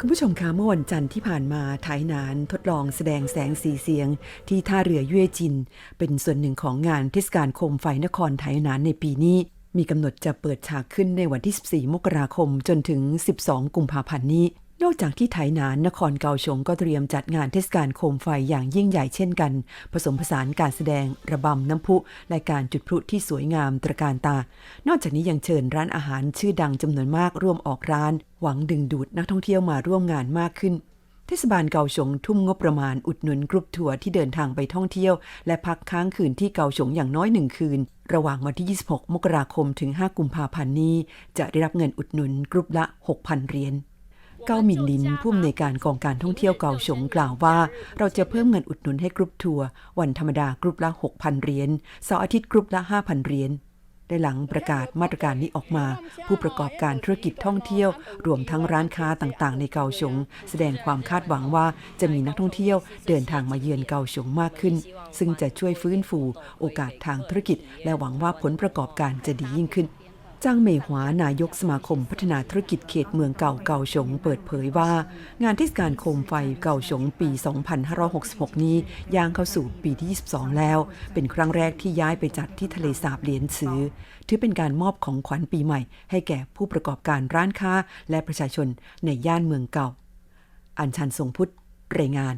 คุณผู้ชมคะเมื่อวันจันทร์ที่ผ่านมาไทยนานทดลองแสดงแสงสีเสียง ที่ท่าเรือเย่จิน เป็นส่วนหนึ่งของงานเทศกาลโคมไฟนครไทยนานในปีนี้ มีกำหนดจะเปิดฉากขึ้นในวันที่ 14 มกราคมจนถึง 12 กุมภาพันธ์นี้ นอกจากที่ไถหนานนครเกาชงก็เตรียมจัดงานเทศกาลโคมไฟอย่างยิ่งใหญ่เช่นกัน ผสมผสานการแสดง ระบำน้ำพุและการจุดพลุที่สวยงามตระการตา นอกจากนี้ยังเชิญร้านอาหารชื่อดังจำนวนมากร่วมออกร้าน หวังดึงดูดนักท่องเที่ยวมาร่วมงานมากขึ้น เทศบาลเกาฉงทุ่มงบประมาณอุดหนุนกรุ๊ปทัวร์ที่เดินทางไปท่องเที่ยว และพักค้างคืนที่เกาฉงอย่างน้อยหนึ่งคืน ระหว่างวันที่ 26 มกราคมถึง 5 กุมภาพันธ์นี้ จะได้รับเงินอุดหนุนกรุ๊ปละ 6,000 เหรียญเกาหมินลินผู้อำนวยการกองการท่องเที่ยวเกาฉงกล่าวว่า เราจะเพิ่มเงินอุดหนุนให้กรุ๊ปทัวร์วันธรรมดากรุ๊ปละ 6,000 เหรียญเสาร์อาทิตย์กรุ๊ปละ 5,000 เหรียญ ได้หลังประกาศมาตรการนี้ออกมา ผู้ประกอบการธุรกิจท่องเที่ยว รวมทั้งร้านค้าต่างๆ ในเกาสงแสดงความคาดหวังว่าจะมีนักท่องเที่ยวเดินทางมาเยือนเกาสงมากขึ้น ซึ่งจะช่วยฟื้นฟู โอกาสทางธุรกิจ และหวังว่าผลประกอบการจะดียิ่งขึ้น จ้างเมหวานายกสมาคมพัฒนาธุรกิจเขตเมืองเก่าเก่าฉงเปิดเผยว่า งานเทศกาลโคมไฟเก่าฉงปี 2566 นี้ย่างเข้าสู่ปีที่ 22 แล้ว เป็นครั้งแรกที่ย้ายไปจัดที่ทะเลสาบเหลียนซือ ถือเป็นการมอบของขวัญปีใหม่ ให้แก่ผู้ประกอบการร้านค้าและประชาชนในย่านเมืองเก่า อัญชันทรงพุทธรายงาน